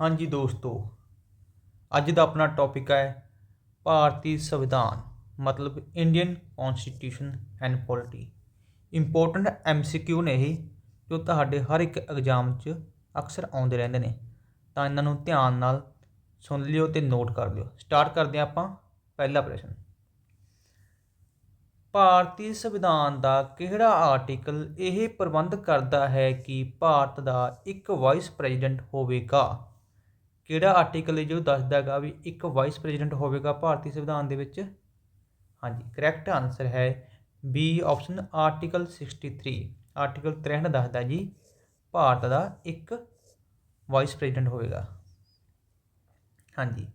ਹਾਂਜੀ ਦੋਸਤੋ, ਅੱਜ ਦਾ ਆਪਣਾ ਟੌਪਿਕ ਹੈ ਭਾਰਤੀ ਸੰਵਿਧਾਨ, ਮਤਲਬ Indian constitution and polity important MCQ ਨੇ ਇਹ, ਜੋ ਤੁਹਾਡੇ ਹਰ ਇੱਕ ਐਗਜ਼ਾਮ 'ਚ ਅਕਸਰ ਆਉਂਦੇ ਰਹਿੰਦੇ ਨੇ। ਤਾਂ ਇਹਨਾਂ ਨੂੰ ਧਿਆਨ ਨਾਲ ਸੁਣ ਲਿਓ ਤੇ ਨੋਟ ਕਰ ਲਿਓ। ਸਟਾਰਟ ਕਰਦੇ ਹਾਂ ਆਪਾਂ ਪਹਿਲਾ ਪ੍ਰਸ਼ਨ। ਭਾਰਤੀ ਸੰਵਿਧਾਨ ਦਾ ਕਿਹੜਾ ਆਰਟੀਕਲ ਇਹ ਪ੍ਰਬੰਧ ਕਰਦਾ ਹੈ ਕਿ ਭਾਰਤ ਦਾ ਇੱਕ ਵਾਈਸ ਪ੍ਰੈਜ਼ੀਡੈਂਟ ਹੋਵੇਗਾ? ਕਿਹੜਾ ਆਰਟੀਕਲ ਹੈ ਜੋ ਦੱਸਦਾ ਹੈਗਾ ਵੀ ਇੱਕ ਵਾਈਸ ਪ੍ਰੈਜ਼ੀਡੈਂਟ ਹੋਵੇਗਾ ਭਾਰਤੀ ਸੰਵਿਧਾਨ ਦੇ ਵਿੱਚ? ਹਾਂਜੀ ਕਰੈਕਟ ਆਨਸਰ ਹੈ ਬੀ ਆਪਸ਼ਨ ਆਰਟੀਕਲ 63 ਆਰਟੀਕਲ 63 ਦੱਸਦਾ ਜੀ, ਭਾਰਤ ਦਾ ਇੱਕ ਵਾਈਸ ਪ੍ਰੈਜ਼ੀਡੈਂਟ ਹੋਵੇਗਾ। ਹਾਂਜੀ।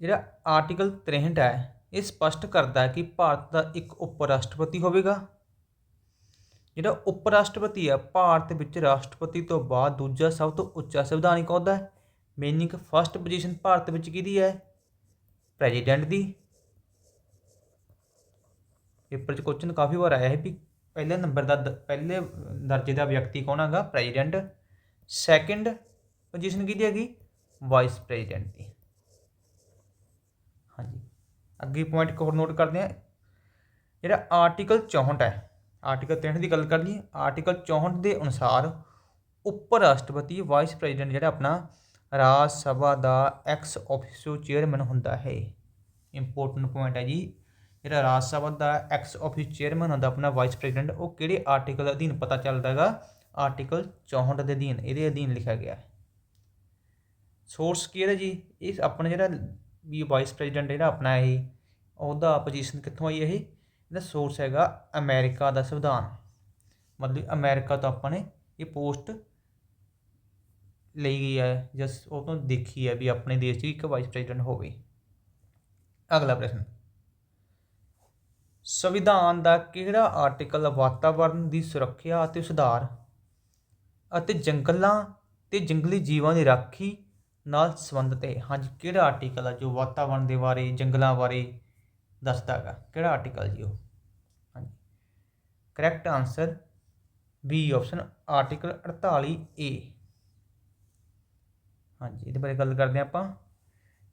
ਜਿਹੜਾ ਆਰਟੀਕਲ 63 ਹੈ, ਇਹ ਸਪਸ਼ਟ ਕਰਦਾ ਹੈ ਕਿ ਭਾਰਤ ਦਾ ਇੱਕ ਉਪ ਰਾਸ਼ਟਰਪਤੀ ਹੋਵੇਗਾ। ਜਿਹੜਾ ਉਪ ਰਾਸ਼ਟਰਪਤੀ ਹੈ ਭਾਰਤ ਵਿੱਚ ਰਾਸ਼ਟਰਪਤੀ ਤੋਂ ਬਾਅਦ ਦੂਜਾ ਸਭ ਤੋਂ ਉੱਚਾ ਸੰਵਿਧਾਨਿਕ ਅਹੁਦਾ ਹੈ। ਮੀਨਿੰਗ ਫਸਟ ਪੋਜੀਸ਼ਨ ਭਾਰਤ ਵਿੱਚ ਕਿਹਦੀ ਹੈ? ਪ੍ਰੈਜ਼ੀਡੈਂਟ ਦੀ। ਪੇਪਰ 'ਚ ਕੁਐਸਚਨ ਕਾਫੀ ਵਾਰ ਆਇਆ ਹੈ ਵੀ ਪਹਿਲੇ ਨੰਬਰ ਦਾ ਦ- ਪਹਿਲੇ ਦਰਜੇ ਦਾ ਵਿਅਕਤੀ ਕੌਣ ਹੈਗਾ? ਪ੍ਰੈਜ਼ੀਡੈਂਟ ਸੈਕਿੰਡ ਪੋਜੀਸ਼ਨ ਕਿਹਦੀ ਹੈਗੀ? ਵਾਈਸ ਪ੍ਰੈਜ਼ੀਡੈਂਟ ਦੀ। ਹਾਂਜੀ। ਅੱਗੇ ਪੁਆਇੰਟ ਇੱਕ ਹੋਰ ਨੋਟ ਕਰਦੇ ਹਾਂ। ਜਿਹੜਾ ਆਰਟੀਕਲ 64 ਹੈ ਆਰਟੀਕਲ 63 ਦੀ ਗੱਲ ਕਰ ਲਈਏ ਆਰਟੀਕਲ 64 ਦੇ ਅਨੁਸਾਰ ਉੱਪ ਰਾਸ਼ਟਰਪਤੀ ਵਾਈਸ ਪ੍ਰੈਜ਼ੀਡੈਂਟ ਜਿਹੜਾ ਆਪਣਾ ਰਾਜ ਸਭਾ ਦਾ ਐਕਸ ਆਫਿਸੋ ਚੇਅਰਮੈਨ ਹੁੰਦਾ ਹੈ। ਇੰਪੋਰਟੈਂਟ ਪੁਆਇੰਟ ਹੈ ਜੀ। ਜਿਹੜਾ ਰਾਜ ਸਭਾ ਦਾ ਐਕਸ ਆਫਿਸ ਚੇਅਰਮੈਨ ਹੁੰਦਾ ਆਪਣਾ ਵਾਈਸ ਪ੍ਰੈਜ਼ੀਡੈਂਟ, ਉਹ ਕਿਹੜੇ ਆਰਟੀਕਲ ਅਧੀਨ ਪਤਾ ਚੱਲਦਾ ਹੈਗਾ? ਆਰਟੀਕਲ 64 ਦੇ ਅਧੀਨ, ਇਹਦੇ ਅਧੀਨ ਲਿਖਿਆ ਗਿਆ ਹੈ। ਸੋਰਸ ਕੀ ਹੈ ਜੀ? ਇਹ ਆਪਣਾ ਜਿਹੜਾ ਵੀ ਵਾਈਸ ਪ੍ਰੈਜ਼ੀਡੈਂਟ ਜਿਹੜਾ ਆਪਣਾ ਇਹ, ਉਹਦਾ ਪੋਜੀਸ਼ਨ ਕਿੱਥੋਂ ਆਈ ਇਹ? ਇਹਦਾ ਸੋਰਸ ਹੈਗਾ ਅਮਰੀਕਾ ਦਾ ਸੰਵਿਧਾਨ। ਮਤਲਬ ਅਮਰੀਕਾ ਤੋਂ ਆਪਾਂ ਨੇ ਇਹ ਪੋਸਟ ਲਈ ਗਈ ਹੈ ਜਸ ਉਹ ਤੋਂ ਦੇਖੀ ਹੈ ਵੀ ਆਪਣੇ ਦੇਸ਼ 'ਚ ਇੱਕ ਵਾਈਸ ਪ੍ਰੈਜ਼ੀਡੈਂਟ ਹੋਵੇ। ਅਗਲਾ ਪ੍ਰਸ਼ਨ। ਸੰਵਿਧਾਨ ਦਾ ਕਿਹੜਾ ਆਰਟੀਕਲ ਵਾਤਾਵਰਣ ਦੀ ਸੁਰੱਖਿਆ ਅਤੇ ਸੁਧਾਰ ਅਤੇ ਜੰਗਲਾਂ ਤੇ ਜੰਗਲੀ ਜੀਵਾਂ ਦੀ ਰਾਖੀ ਨਾਲ ਸੰਬੰਧਿਤ ਹੈ? ਹਾਂਜੀ, ਕਿਹੜਾ ਆਰਟੀਕਲ ਹੈ ਜੋ ਵਾਤਾਵਰਣ ਦੇ ਬਾਰੇ, ਜੰਗਲਾਂ ਬਾਰੇ ਦੱਸਦਾ ਹੈਗਾ ਕਿਹੜਾ ਆਰਟੀਕਲ ਜੀ ਉਹ? ਹਾਂਜੀ। Correct answer B option article 48 A ਹਾਂਜੀ, ਇਹਦੇ ਬਾਰੇ ਗੱਲ ਕਰਦੇ ਹਾਂ ਆਪਾਂ।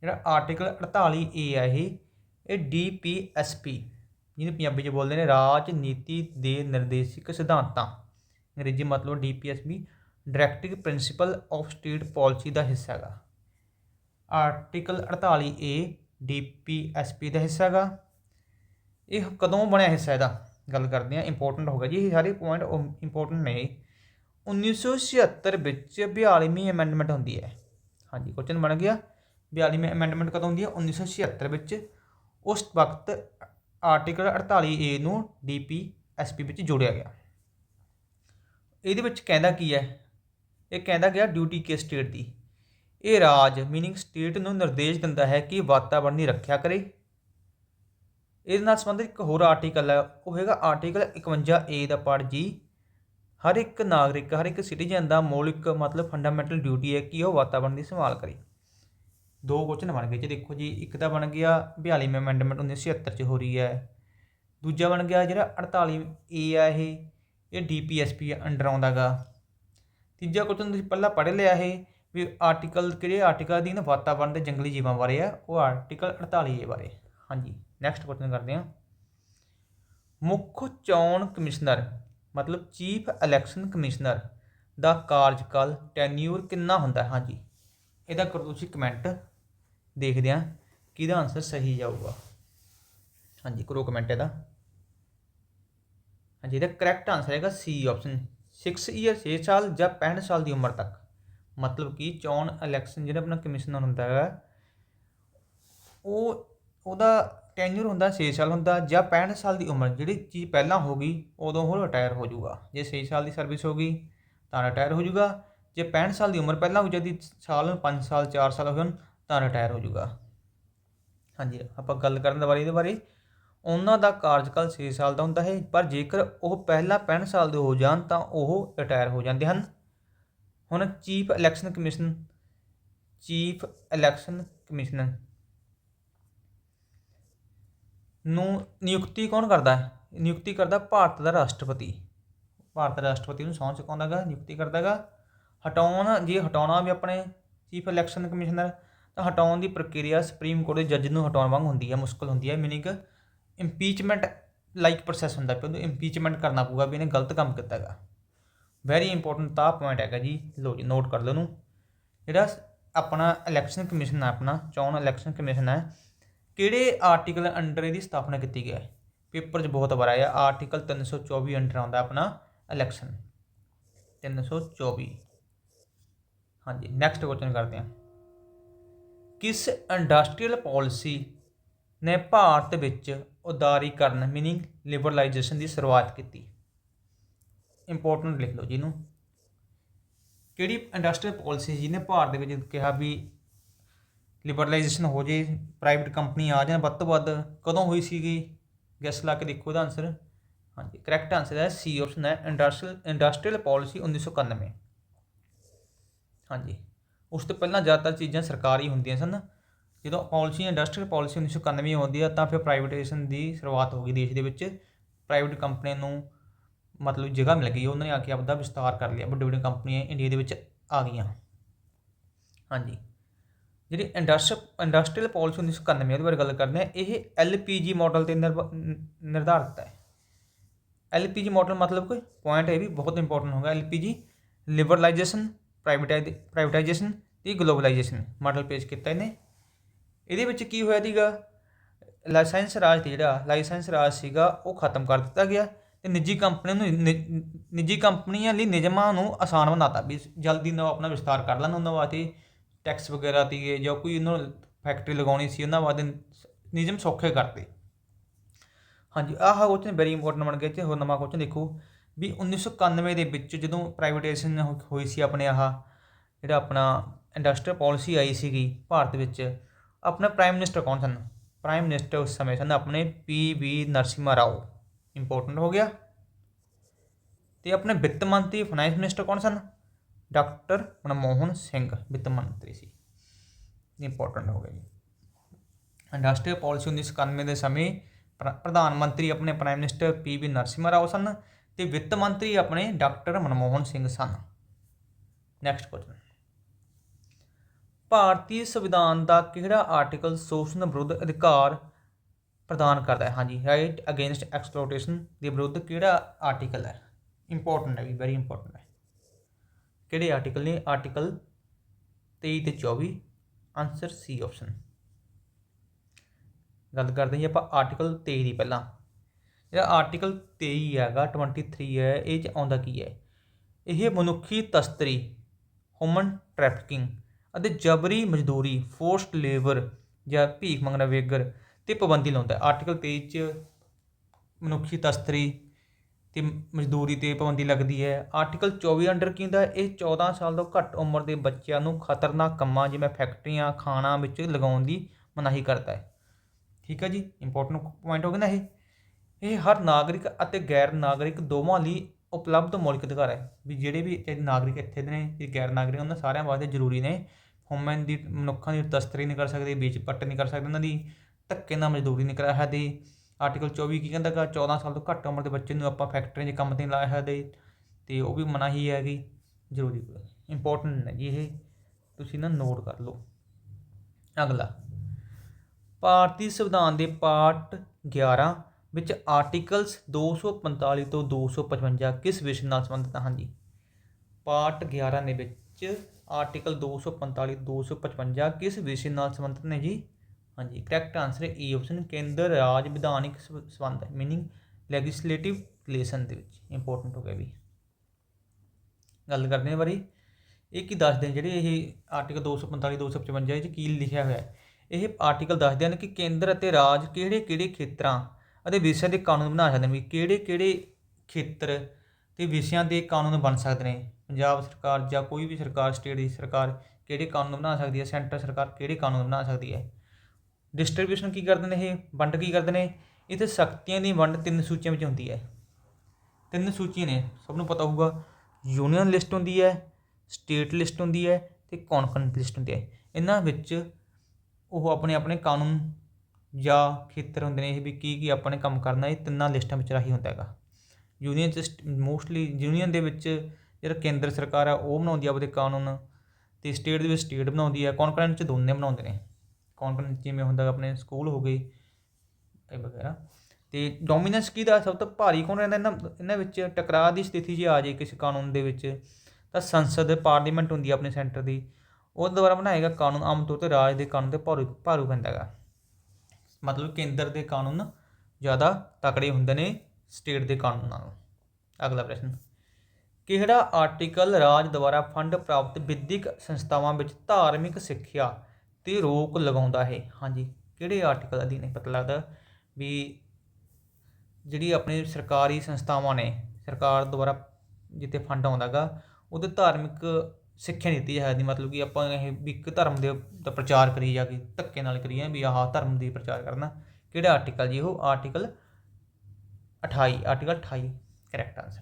ਜਿਹੜਾ ਆਰਟੀਕਲ 48 ਏ ਹੈ ਇਹ ਇਹ ਡੀਪੀਐਸਪੀ ਜਿਹਨੂੰ ਪੰਜਾਬੀ 'ਚ ਬੋਲਦੇ ਨੇ ਰਾਜਨੀਤੀ ਦੇ ਨਿਰਦੇਸ਼ਿਕ ਸਿਧਾਂਤਾਂ। ਅੰਗਰੇਜ਼ੀ ਮਤਲਬ DPSP directive principle of state policy ਦਾ ਹਿੱਸਾ ਹੈਗਾ। ਆਰਟੀਕਲ 48 ਏ ਡੀਪੀਐਸਪੀ ਦਾ ਹਿੱਸਾ ਹੈਗਾ। ਇਹ ਕਦੋਂ ਬਣਿਆ ਹਿੱਸਾ ਇਹਦਾ? ਗੱਲ ਕਰਦੇ ਹਾਂ ਇੰਪੋਰਟੈਂਟ ਹੋਗਾ ਜੀ। ਇਹ ਸਾਰੇ ਪੁਆਇੰਟ ਇੰਪੋਰਟੈਂਟ ਨੇ। 1976 ਵਿੱਚ 42ਵੀਂ ਅਮੈਂਡਮੈਂਟ ਹੁੰਦੀ ਹੈ। ਹਾਂਜੀ ਕੁਐਸਚਨ ਬਣ ਗਿਆ। 42ਵੀਂ ਅਮੈਂਡਮੈਂਟ ਕਦੋਂ ਹੁੰਦੀ ਹੈ? 1976 ਵਿੱਚ। ਉਸ ਵਕਤ ਆਰਟੀਕਲ 48 ਏ ਨੂੰ ਡੀਪੀਐਸਪੀ ਵਿੱਚ ਜੋੜਿਆ ਗਿਆ। ਇਹਦੇ ਵਿੱਚ ਕਹਿੰਦਾ ਕੀ ਹੈ? ਇਹ ਕਹਿੰਦਾ ਗਿਆ ਡਿਊਟੀ ਕੇ ਸਟੇਟ ਦੀ। ਇਹ ਰਾਜ ਮੀਨਿੰਗ ਸਟੇਟ ਨੂੰ ਨਿਰਦੇਸ਼ ਦਿੰਦਾ ਹੈ ਕਿ ਵਾਤਾਵਰਣ ਦੀ ਰੱਖਿਆ ਕਰੇ। ਇਹਦੇ ਨਾਲ ਸੰਬੰਧਿਤ ਇੱਕ ਹੋਰ ਆਰਟੀਕਲ ਹੈ, ਉਹ ਹੈਗਾ ਆਰਟੀਕਲ 51 ਏ ਦਾ ਪਾਰਟ ਜੀ। ਹਰ ਇੱਕ ਨਾਗਰਿਕ, ਹਰ ਇੱਕ ਸਿਟੀਜ਼ਨ ਦਾ ਮੌਲਿਕ ਮਤਲਬ ਫੰਡਾਮੈਂਟਲ ਡਿਊਟੀ ਹੈ ਕਿ ਉਹ ਵਾਤਾਵਰਣ ਦੀ ਸੰਭਾਲ ਕਰੇ। ਦੋ ਕੁਐਸਚਨ ਬਣ ਗਏ ਜੀ, ਦੇਖੋ ਜੀ, ਇੱਕ ਤਾਂ ਬਣ ਗਿਆ 42ਵੀਂ ਅਮੈਂਡਮੈਂਟ 1976 ਚ ਹੋ ਰਹੀ ਹੈ। ਦੂਜਾ ਬਣ ਗਿਆ ਜਿਹੜਾ 48 ਏ ਆ ਇਹ ਇਹ ਡੀਪੀਐਸਪੀ ਅੰਡਰ ਆਉਂਦਾਗਾ। ਤੀਜਾ ਕੁਐਸਚਨ ਤੁਸੀਂ ਪਹਿਲਾਂ ਪੜ੍ਹ ਲਿਆ ਇਹ ਵੀ ਆਰਟੀਕਲ ਕਿਹੜੇ ਆਰਟੀਕਲ ਅਧੀਨ ਵਾਤਾਵਰਣ ਦੇ ਜੰਗਲੀ ਜੀਵਾਂ ਬਾਰੇ ਆ, ਉਹ ਆਰਟੀਕਲ 48 ਏ ਬਾਰੇ। ਹਾਂਜੀ ਨੈਕਸਟ ਕੁਐਸਚਨ ਕਰਦੇ ਹਾਂ। ਮੁੱਖ ਚੋਣ ਕਮਿਸ਼ਨਰ, ਮਤਲਬ ਚੀਫ ਇਲੈਕਸ਼ਨ ਕਮਿਸ਼ਨਰ ਦਾ ਕਾਰਜਕਾਲ ਟੈਨਿਊਰ ਕਿੰਨਾ ਹੁੰਦਾ? ਹੈ ਹਾਂਜੀ, ਇਹਦਾ ਕਰੋ ਤੁਸੀਂ ਕਮੈਂਟ ਦੇਖਦੇ ਹਾਂ ਕਿਹਦਾ ਆਨਸਰ ਸਹੀ ਜਾਊਗਾ। ਹਾਂਜੀ, ਕਰੋ ਕਮੈਂਟ ਇਹਦਾ। ਹਾਂਜੀ, ਇਹਦਾ ਕਰੈਕਟ ਆਨਸਰ ਹੈਗਾ ਸੀ ਆਪਸ਼ਨ 6 ਇਅਰ 6 ਸਾਲ ਜਾਂ 65 ਸਾਲ ਦੀ ਉਮਰ ਤੱਕ। ਮਤਲਬ ਕਿ ਚੋਣ ਇਲੈਕਸ਼ਨ ਜਿਹੜਾ ਆਪਣਾ ਕਮਿਸ਼ਨਰ ਹੁੰਦਾ ਹੈਗਾ, ਉਹ, ਉਹਦਾ ਟੈਨਿਊਰ ਹੁੰਦਾ 6 ਸਾਲ ਹੁੰਦਾ ਜਾਂ 65 ਸਾਲ ਦੀ ਉਮਰ, ਜਿਹੜੀ ਚੀਜ਼ ਪਹਿਲਾਂ ਹੋ ਗਈ, ਉਦੋਂ ਉਹ ਰਿਟਾਇਰ ਹੋ ਜਾਊਗਾ। ਜੇ 6 ਸਾਲ ਦੀ ਸਰਵਿਸ ਹੋ ਗਈ, ਤਾਂ ਰਿਟਾਇਰ ਹੋ ਜਾਊਗਾ। ਜੇ 65 ਸਾਲ ਦੀ ਉਮਰ ਪਹਿਲਾਂ ਹੋ ਜਾਂਦੀ, ਸਾਲ 5 ਸਾਲ 4 ਸਾਲ ਹੋਣ ਤਾਂ ਰਿਟਾਇਰ ਹੋ ਜਾਊਗਾ। ਹਾਂਜੀ, ਆਪਾਂ ਗੱਲ ਕਰਨ ਦੇ ਬਾਰੇ, ਇਹਦੇ ਬਾਰੇ ਉਹਨਾਂ ਦਾ ਕਾਰਜਕਾਲ 6 ਸਾਲ ਦਾ ਹੁੰਦਾ ਹੈ, ਪਰ ਜੇਕਰ ਉਹ ਪਹਿਲਾਂ 65 ਸਾਲ ਦੇ ਹੋ ਜਾਣ, ਤਾਂ ਉਹ ਰਿਟਾਇਰ ਹੋ ਜਾਂਦੇ ਹਨ। ਹੁਣ chief election commission, chief election commissioner ਨੂੰ ਨਿਯੁਕਤੀ ਕੌਣ ਕਰਦਾ ਹੈ? ਨਿਯੁਕਤੀ ਕਰਦਾ ਭਾਰਤ ਦਾ ਰਾਸ਼ਟਰਪਤੀ। ਭਾਰਤ ਦਾ ਰਾਸ਼ਟਰਪਤੀ ਨੂੰ ਸਹੁੰ ਚੁਕਾਉਂਦਾ ਗਾ, ਨਿਯੁਕਤੀ ਕਰਦਾ ਗਾ। ਹਟਾਉਣ, ਜੇ ਹਟਾਉਣਾ ਵੀ ਆਪਣੇ ਚੀਫ ਇਲੈਕਸ਼ਨ ਕਮਿਸ਼ਨਰ, ਤਾਂ ਹਟਾਉਣ ਦੀ ਪ੍ਰਕਿਰਿਆ ਸੁਪਰੀਮ ਕੋਰਟ ਦੇ ਜੱਜ ਨੂੰ ਹਟਾਉਣ ਵਾਂਗ ਹੁੰਦੀ ਹੈ, ਮੁਸ਼ਕਲ ਹੁੰਦੀ ਹੈ ਮੀਨਿੰਗ ਇੰਪੀਚਮੈਂਟ ਲਾਈਕ ਪ੍ਰੋਸੈਸ ਹੁੰਦਾ ਪਿਆ, ਉਹਨੂੰ ਇੰਪੀਚਮੈਂਟ ਕਰਨਾ ਪਊਗਾ ਵੀ ਇਹਨੇ ਗਲਤ ਕੰਮ ਕੀਤਾ ਹੈਗਾ ਵੈਰੀ ਇੰਪੋਰਟੈਂਟ ਤਾਂ ਪੁਆਇੰਟ ਹੈਗਾ ਜੀ। ਲੋ ਜੀ ਨੋਟ ਕਰ ਲਓ ਨੂੰ। ਜਿਹੜਾ ਆਪਣਾ ਇਲੈਕਸ਼ਨ ਕਮਿਸ਼ਨ ਹੈ, ਆਪਣਾ ਚੋਣ ਇਲੈਕਸ਼ਨ ਕਮਿਸ਼ਨ ਹੈ, ਕਿਹੜੇ ਆਰਟੀਕਲ ਅੰਡਰ ਇਹਦੀ ਸਥਾਪਨਾ ਕੀਤੀ ਗਈ ਹੈ? ਪੇਪਰ 'ਚ ਬਹੁਤ ਵਾਰ ਆਇਆ ਆਰਟੀਕਲ 324 ਅੰਡਰ ਆਉਂਦਾ ਆਪਣਾ ਇਲੈਕਸ਼ਨ 324 ਹਾਂਜੀ ਨੈਕਸਟ ਕੁਐਸਚਨ ਕਰਦੇ ਹਾਂ। ਕਿਸ ਇੰਡਸਟਰੀਅਲ ਪਾਲਿਸੀ ਨੇ ਭਾਰਤ ਵਿੱਚ ਉਦਾਰੀਕਰਨ ਮੀਨਿੰਗ ਲਿਬਰਲਾਈਜੇਸ਼ਨ ਦੀ ਸ਼ੁਰੂਆਤ ਕੀਤੀ? ਇੰਪੋਰਟੈਂਟ ਲਿਖ ਲਓ ਜੀ ਇਹਨੂੰ ਕਿਹੜੀ ਇੰਡਸਟਰੀਅਲ ਪਾਲਿਸੀ ਜਿਹਨੇ ਭਾਰਤ ਦੇ ਵਿੱਚ ਕਿਹਾ ਵੀ ਲਿਬਰਲਾਈਜੇਸ਼ਨ ਹੋ ਜੇ ਪ੍ਰਾਈਵੇਟ ਕੰਪਨੀ ਆ ਜਾਣ ਵੱਧ ਤੋਂ ਵੱਧ, ਕਦੋਂ ਹੋਈ ਸੀਗੀ? ਗੈਸ ਲਾ ਕੇ ਦੇਖੋ ਇਹਦਾ ਆਨਸਰ ਹਾਂਜੀ ਕਰੈਕਟ ਆਨਸਰ ਹੈ ਸੀ ਆਪਸ਼ਨ ਹੈ ਇੰਡਸਟਰੀਅਲ ਇੰਡਸਟਰੀਅਲ ਪਾਲਿਸੀ 1991 ਹਾਂਜੀ, ਉਸ ਤੋਂ ਪਹਿਲਾਂ ਜ਼ਿਆਦਾਤਰ ਚੀਜ਼ਾਂ ਸਰਕਾਰੀ ਹੁੰਦੀਆਂ ਸਨ। ਜਦੋਂ ਪਾਲਿਸੀ ਇੰਡਸਟਰੀਅਲ ਪਾਲਿਸੀ 1991 ਆਉਂਦੀ ਹੈ ਤਾਂ ਫਿਰ ਪ੍ਰਾਈਵੇਟਾਈਜੇਸ਼ਨ ਦੀ ਸ਼ੁਰੂਆਤ ਹੋ ਗਈ ਦੇਸ਼ ਦੇ ਵਿੱਚ। ਪ੍ਰਾਈਵੇਟ ਕੰਪਨੀਆਂ ਨੂੰ ਮਤਲਬ ਜਗ੍ਹਾ ਮਿਲ ਗਈ, ਉਹਨਾਂ ਨੇ ਆ ਕੇ ਆਪਦਾ ਵਿਸਤਾਰ ਕਰ ਲਿਆ ਵੱਡੀ ਵੱਡੀਆਂ ਕੰਪਨੀਆਂ ਇੰਡੀਆ ਦੇ ਵਿੱਚ ਆ ਗਈਆਂ। ਹਾਂਜੀ। ਜਿਹੜੀ ਇੰਡਸਟ ਇੰਡਸਟਰੀਅਲ ਪਾਲਿਸੀ 1991 ਉਹਦੇ ਬਾਰੇ ਗੱਲ ਕਰਦੇ ਹਾਂ, ਇਹ ਐਲਪੀਜੀ ਮਾਡਲ ਤੇ ਨਿਰਭ- ਨਿਰਧਾਰਿਤ ਹੈ। ਐਲਪੀਜੀ ਮਾਡਲ ਮਤਲਬ ਕੋਈ ਪੁਆਇੰਟ ਇਹ ਵੀ ਬਹੁਤ ਇੰਪੋਰਟੈਂਟ ਹੋਗਾ ਐਲਪੀਜੀ ਲਿਬਰਲਾਈਜੇਸ਼ਨ ਪ੍ਰਾਈਵੇਟਾਈਜ਼ ਪ੍ਰਾਈਵੇਟਾਈਜੇਸ਼ਨ ਤੇ ਗਲੋਬਲਾਈਜੇਸ਼ਨ ਮਾਡਲ ਪੇਸ਼ ਕੀਤਾ ਇਹਨੇ। ਇਹਦੇ ਵਿੱਚ ਕੀ ਹੋਇਆ ਸੀਗਾ? ਲਾਇਸੈਂਸ ਰਾਜ ਤੇ ਜਿਹੜਾ ਲਾਇਸੈਂਸ ਰਾਜ ਸੀਗਾ, ਉਹ ਖਤਮ ਕਰ ਦਿੱਤਾ ਗਿਆ। ਤੇ ਨਿੱਜੀ ਕੰਪਨੀਆਂ ਨੂੰ ਨਿ- ਨਿੱਜੀ ਕੰਪਨੀਆਂ ਲਈ ਨਿਯਮਾਂ ਨੂੰ ਆਸਾਨ ਬਣਾਤਾ ਵੀ ਜਲਦੀ ਨਾਲ ਆਪਣਾ ਵਿਸਤਾਰ ਕਰ ਲੈਣ ਉਹਨਾਂ ਵਾਸਤੇ ਟੈਕਸ ਵਗੈਰਾ ਤੀਗੇ ਜਾਂ ਕੋਈ ਉਹਨਾਂ ਨੂੰ ਫੈਕਟਰੀ ਲਗਾਉਣੀ ਸੀ ਉਹਨਾਂ ਵਾਸਤੇ ਨਿਯਮ ਸੌਖੇ ਕਰਤੇ। ਹਾਂਜੀ, ਆਹ ਕੁਐਸਚਨ ਵੈਰੀ ਇੰਪੋਰਟੈਂਟ ਬਣ ਗਿਆ ਤੇ ਹੋਰ ਨਵਾਂ ਕੁਐਸਚਨ ਦੇਖੋ ਵੀ 1991 ਦੇ ਵਿੱਚ ਜਦੋਂ ਪ੍ਰਾਈਵੇਟਾਈਜੇਸ਼ਨ ਹੋਈ ਸੀ ਆਪਣੇ ਆਹ ਜਿਹੜਾ ਆਪਣਾ ਇੰਡਸਟਰੀਅਲ ਪਾਲਿਸੀ ਆਈ ਸੀਗੀ ਭਾਰਤ ਵਿੱਚ, ਆਪਣਾ ਪ੍ਰਾਈਮ ਮਿਨਿਸਟਰ ਕੌਣ ਸਨ? ਪ੍ਰਾਈਮ ਮਿਨਿਸਟਰ ਉਸ ਸਮੇਂ ਸਨ ਆਪਣੇ ਪੀ ਵੀ ਨਰਸਿਮਹਾ ਰਾਓ। ਇੰਪੋਰਟੈਂਟ ਹੋ ਗਿਆ। ਤੇ ਆਪਣੇ ਵਿੱਤ ਮੰਤਰੀ ਫਾਈਨੈਂਸ ਮਿਨਿਸਟਰ ਕੌਣ ਸਨ? ਡਾਕਟਰ ਮਨਮੋਹਨ ਸਿੰਘ, ਵਿੱਤ ਮੰਤਰੀ ਸੀ। ਇੰਪੋਰਟੈਂਟ ਹੋ ਗਿਆ ਜੀ। ਇੰਡਸਟਰੀਅਲ ਪਾਲਿਸੀ 1991 ਦੇ ਸਮੇਂ ਪ੍ਰਧਾਨ ਮੰਤਰੀ ਆਪਣੇ prime minister P V Narasimha Rao ਸਨ ਤੇ ਵਿੱਤ ਮੰਤਰੀ ਆਪਣੇ ਡਾਕਟਰ ਮਨਮੋਹਨ ਸਿੰਘ ਸਨ। ਨੈਕਸਟ ਕੁਐਸਚਨ ਭਾਰਤੀ ਸੰਵਿਧਾਨ ਦਾ ਕਿਹੜਾ ਆਰਟੀਕਲ ਸ਼ੋਸ਼ਣ ਵਿਰੁੱਧ ਅਧਿਕਾਰ ਪ੍ਰਦਾਨ ਕਰਦਾ ਹੈ। ਹਾਂਜੀ ਰਾਈਟ ਅਗੇਂਸਟ ਐਕਸਪਲੋਟੇਸ਼ਨ ਦੇ ਵਿਰੁੱਧ ਕਿਹੜਾ ਆਰਟੀਕਲ ਹੈ? ਇੰਪੋਰਟੈਂਟ ਹੈ ਵੀ ਵੈਰੀ ਇੰਪੋਰਟੈਂਟ ਹੈ। ਕਿਹੜੇ ਆਰਟੀਕਲ ਨੇ? ਆਰਟੀਕਲ 23 ਤੇ 24 ਆਨਸਰ ਸੀ ਆਪਸ਼ਨ ਗੱਲ ਕਰਦੇ ਹਾਂ ਜੀ ਆਪਾਂ ਆਰਟੀਕਲ 23 ਦੀ ਪਹਿਲਾਂ। ਜਿਹੜਾ ਆਰਟੀਕਲ 23 ਹੈਗਾ 23 ਹੈ, ਇਹ ਚ ਆਉਂਦਾ ਕੀ ਹੈ? ਇਹ ਮਨੁੱਖੀ ਤਸਤਰੀ ਹਿਊਮਨ ਟ੍ਰੈਫਿਕਿੰਗ ਅਤੇ ਜਬਰੀ ਮਜ਼ਦੂਰੀ ਫੋਰਸਡ ਲੇਬਰ ਜਾਂ ਭੀਖ ਮੰਗਣਾ ਵੇਗਰ ਤੇ ਪਾਬੰਦੀ ਲਾਉਂਦਾ ਆਰਟੀਕਲ 23 ਚ ਮਨੁੱਖੀ ਤਸਕਰੀ ਤੇ ਮਜ਼ਦੂਰੀ ਤੇ ਪਾਬੰਦੀ ਲੱਗਦੀ ਹੈ। ਆਰਟੀਕਲ 24 ਅੰਡਰ ਕੀ ਹੁੰਦਾ ਇਹ 14 ਸਾਲ ਤੋਂ ਘੱਟ ਉਮਰ ਦੇ ਬੱਚਿਆਂ ਨੂੰ ਖਤਰਨਾਕ ਕੰਮਾਂ ਜਿਵੇਂ ਫੈਕਟਰੀਆਂ, ਖਾਣਾ ਵਿੱਚ ਲਗਾਉਣ ਦੀ ਮਨਾਹੀ ਕਰਦਾ ਹੈ। ਠੀਕ ਹੈ ਜੀ? ਇੰਪੋਰਟੈਂਟ ਪੁਆਇੰਟ ਹੋ ਗਿਆ ਨਾ ਇਹ। ਇਹ ਹਰ ਨਾਗਰਿਕ ਅਤੇ ਗੈਰ ਨਾਗਰਿਕ ਦੋਵਾਂ ਲਈ ਉਪਲਬਧ ਮੌਲਿਕ ਅਧਿਕਾਰ ਹੈ। ਵੀ ਜਿਹੜੇ ਵੀ ਚਾਹੇ ਨਾਗਰਿਕ ਇੱਥੇ ਦੇ ਨੇ ਤੇ ਗੈਰ ਨਾਗਰਿਕ ਉਹਨਾਂ ਸਾਰਿਆਂ ਵਾਸਤੇ ਜ਼ਰੂਰੀ ਨੇ। ਹਿਊਮਨ ਦੀ, ਮਨੁੱਖਾਂ ਦੀ ਤਸਤਰੀ ਨਹੀਂ ਕਰ ਸਕਦੇ ਵੇਚ ਪੱਟ ਨਹੀਂ ਕਰ ਸਕਦੇ ਉਹਨਾਂ ਦੀ। ਧੱਕੇ ਨਾਲ ਮਜ਼ਦੂਰੀ ਨਹੀਂ ਕਰਾ ਸਕਦੇ ਆਰਟੀਕਲ 24 ਕੀ ਕਹਿੰਦਾ ਗਾ? 14 ਸਾਲ ਤੋਂ ਘੱਟ ਉਮਰ ਦੇ ਬੱਚੇ ਨੂੰ ਆਪਾਂ ਫੈਕਟਰੀਆਂ 'ਚ ਕੰਮ ਤੇ ਲਾ ਸਕਦੇ ਤੇ ਉਹ ਵੀ ਮਨਾਹੀ ਹੈਗੀ। ਜ਼ਰੂਰੀ ਇੰਪੋਰਟੈਂਟ ਹੈ। ਜੀ ਇਹ। ਤੁਸੀਂ ਨਾ ਨੋਟ ਕਰ ਲਓ। ਅਗਲਾ। ਭਾਰਤੀ ਸੰਵਿਧਾਨ ਦੇ ਪਾਰਟ 11 ਵਿੱਚ ਆਰਟੀਕਲਸ 245 ਤੋਂ 255 ਕਿਸ ਵਿਸ਼ੇ ਨਾਲ ਸੰਬੰਧਿਤ ਹਨ ਜੀ ਪਾਰਟ 11 ਦੇ ਵਿੱਚ ਆਰਟੀਕਲ 245 255 ਕਿਸ ਵਿਸ਼ੇ ਨਾਲ ਸੰਬੰਧਿਤ ਨੇ ਜੀ? ਹਾਂਜੀ ਕਰੈਕਟ ਆਨਸਰ ਹੈ ਈ ਆਪਸ਼ਨ ਕੇਂਦਰ, ਰਾਜ, ਵਿਧਾਨਿਕ ਸਬ- ਸੰਬੰਧ ਹੈ। ਮੀਨਿੰਗ ਲੈਜਿਸਲੇਟਿਵ ਰਿਲੇਸ਼ਨ ਦੇ ਵਿੱਚ ਇੰਪੋਰਟੈਂਟ ਹੋ ਗਿਆ ਵੀ। ਗੱਲ ਕਰਦੇ ਹਾਂ ਬਾਰੀ। ਇਹ ਕੀ ਦੱਸਦੇ ਨੇ ਜਿਹੜੇ ਇਹ ਆਰਟੀਕਲ 245 255 ਇਹ 'ਚ ਕੀ ਲਿਖਿਆ ਹੋਇਆ ਹੈ? ਇਹ ਆਰਟੀਕਲ ਦੱਸਦੇ ਹਨ ਕਿ ਕੇਂਦਰ ਅਤੇ ਰਾਜ ਕਿਹੜੇ ਕਿਹੜੇ ਖੇਤਰਾਂ ਅਤੇ ਵਿਸ਼ਿਆਂ ਦੇ ਕਾਨੂੰਨ ਬਣਾ ਸਕਦੇ ਨੇ ਵੀ ਕਿਹੜੇ ਕਿਹੜੇ ਖੇਤਰ ਤੇ ਵਿਸ਼ਿਆਂ ਦੇ ਕਾਨੂੰਨ ਬਣ ਸਕਦੇ ਨੇ? ਪੰਜਾਬ ਸਰਕਾਰ ਜਾਂ ਕੋਈ ਵੀ ਸਰਕਾਰ, ਸਟੇਟ ਦੀ ਸਰਕਾਰ ਕਿਹੜੇ ਕਾਨੂੰਨ ਬਣਾ ਸਕਦੀ ਹੈ? ਸੈਂਟਰ ਸਰਕਾਰ ਕਿਹੜੇ ਕਾਨੂੰਨ ਬਣਾ ਸਕਦੀ ਹੈ? ਡਿਸਟ੍ਰੀਬਿਊਸ਼ਨ ਕੀ ਕਰਦੇ ਨੇ ਇਹ? ਵੰਡ ਕੀ ਕਰਦੇ ਨੇ? ਇੱਥੇ ਸ਼ਕਤੀਆਂ ਦੀ ਵੰਡ ਤਿੰਨ ਸੂਚੀਆਂ ਵਿੱਚ ਹੁੰਦੀ ਹੈ। ਤਿੰਨ ਸੂਚੀਆਂ ਨੇ, ਸਭ ਨੂੰ ਪਤਾ ਹੋਊਗਾ। ਯੂਨੀਅਨ ਲਿਸਟ ਹੁੰਦੀ ਹੈ, ਸਟੇਟ ਲਿਸਟ ਹੁੰਦੀ ਹੈ ਤੇ ਕੌਨਫਰੈਂਸ ਲਿਸਟ ਹੁੰਦੀ ਹੈ। ਇਹਨਾਂ ਵਿੱਚ ਉਹ ਆਪਣੇ ਆਪਣੇ ਕਾਨੂੰਨ ਜਾਂ ਖੇਤਰ ਹੁੰਦੇ ਨੇ ਇਹ ਵੀ ਕੀ ਕੀ ਆਪਣੇ ਕੰਮ ਕਰਨਾ, ਇਹ ਤਿੰਨਾਂ ਲਿਸਟਾਂ ਵਿੱਚ ਰਾਹੀ ਹੁੰਦਾ ਹੈਗਾ। ਯੂਨੀਅਨ ਚ ਮੋਸਟਲੀ ਯੂਨੀਅਨ ਦੇ ਵਿੱਚ ਜਿਹੜਾ ਕੇਂਦਰ ਸਰਕਾਰ ਆ, ਉਹ ਬਣਾਉਂਦੀ ਆ ਆਪਦੇ ਕਾਨੂੰਨ ਤੇ ਸਟੇਟ ਦੇ ਵਿੱਚ ਸਟੇਟ ਬਣਾਉਂਦੀ ਆ ਕੌਨਫਰੈਂਸ ਚ ਦੋਨੇ ਬਣਾਉਂਦੇ ਨੇ। ਕੌਨਕਰੈਂਟ ਜਿਵੇਂ ਹੁੰਦਾ ਆਪਣੇ ਸਕੂਲ ਹੋ ਗਏ, ਇਹ ਵਗੈਰਾ। ਤੇ ਡੋਮੀਨੈਂਸ ਕੀ ਦਾ? ਸਭ ਤੋਂ ਭਾਰੀ ਕੌਣ ਰਹਿੰਦਾ? ਇਹਨਾਂ ਇਹਨਾਂ ਵਿੱਚ ਟਕਰਾਅ ਦੀ ਸਥਿਤੀ ਜੇ ਆ ਜਾਏ ਕਿਸੇ ਕਾਨੂੰਨ ਦੇ ਵਿੱਚ, ਤਾਂ ਸੰਸਦ ਪਾਰਲੀਮੈਂਟ ਹੁੰਦੀ ਆ ਆਪਣੇ ਸੈਂਟਰ ਦੀ। ਉਹ ਦੁਆਰਾ ਬਣਾਏਗਾ ਕਾਨੂੰਨ, ਆਮ ਤੌਰ ਤੇ ਰਾਜ ਦੇ ਕਾਨੂੰਨ ਤੇ ਭਾਰੂ ਭਾਰੂ ਪੈਂਦਾ ਹੈਗਾ ਮਤਲਬ ਕੇਂਦਰ ਦੇ ਕਾਨੂੰਨ ਜ਼ਿਆਦਾ ਤਕੜੇ ਹੁੰਦੇ ਨੇ ਸਟੇਟ ਦੇ ਕਾਨੂੰਨ ਨਾਲੋਂ। ਅਗਲਾ ਪ੍ਰਸ਼ਨ। ਕਿਹੜਾ ਆਰਟੀਕਲ ਰਾਜ ਦੁਆਰਾ ਫੰਡ ਪ੍ਰਾਪਤ ਵਿਦਿਅਕ ਸੰਸਥਾਵਾਂ ਵਿੱਚ ਧਾਰਮਿਕ ਸਿੱਖਿਆ ਤੇ ਰੋਕ ਲਗਾਉਂਦਾ ਹੈ। ਹਾਂਜੀ, ਕਿਹੜੇ ਆਰਟੀਕਲ ਅਧੀਨ ਹੈ ਪਤਾ ਲੱਗਦਾ? ਵੀ ਜਿਹੜੀ ਆਪਣੀ ਸਰਕਾਰੀ ਸੰਸਥਾਵਾਂ ਨੇ, ਸਰਕਾਰ ਦੁਆਰਾ ਜਿੱਥੇ ਫੰਡ ਆਉਂਦਾ ਗਾ, ਉਹਦੇ ਧਾਰਮਿਕ ਸਿੱਖਿਆ ਨਹੀਂ ਦਿੱਤੀ ਜਾਂਦੀ ਮਤਲਬ ਕਿ ਆਪਾਂ ਇਹ ਵੀ ਇੱਕ ਧਰਮ ਦੇ ਦਾ ਪ੍ਰਚਾਰ ਕਰੀ ਜਾ ਕੇ ਧੱਕੇ ਨਾਲ ਕਰੀਏ ਵੀ ਆਹ ਧਰਮ ਦੀ ਪ੍ਰਚਾਰ ਕਰਨਾ। ਕਿਹੜਾ ਆਰਟੀਕਲ ਜੀ ਉਹ? ਆਰਟੀਕਲ 28 ਆਰਟੀਕਲ 28 ਕਰੈਕਟ ਆਨਸਰ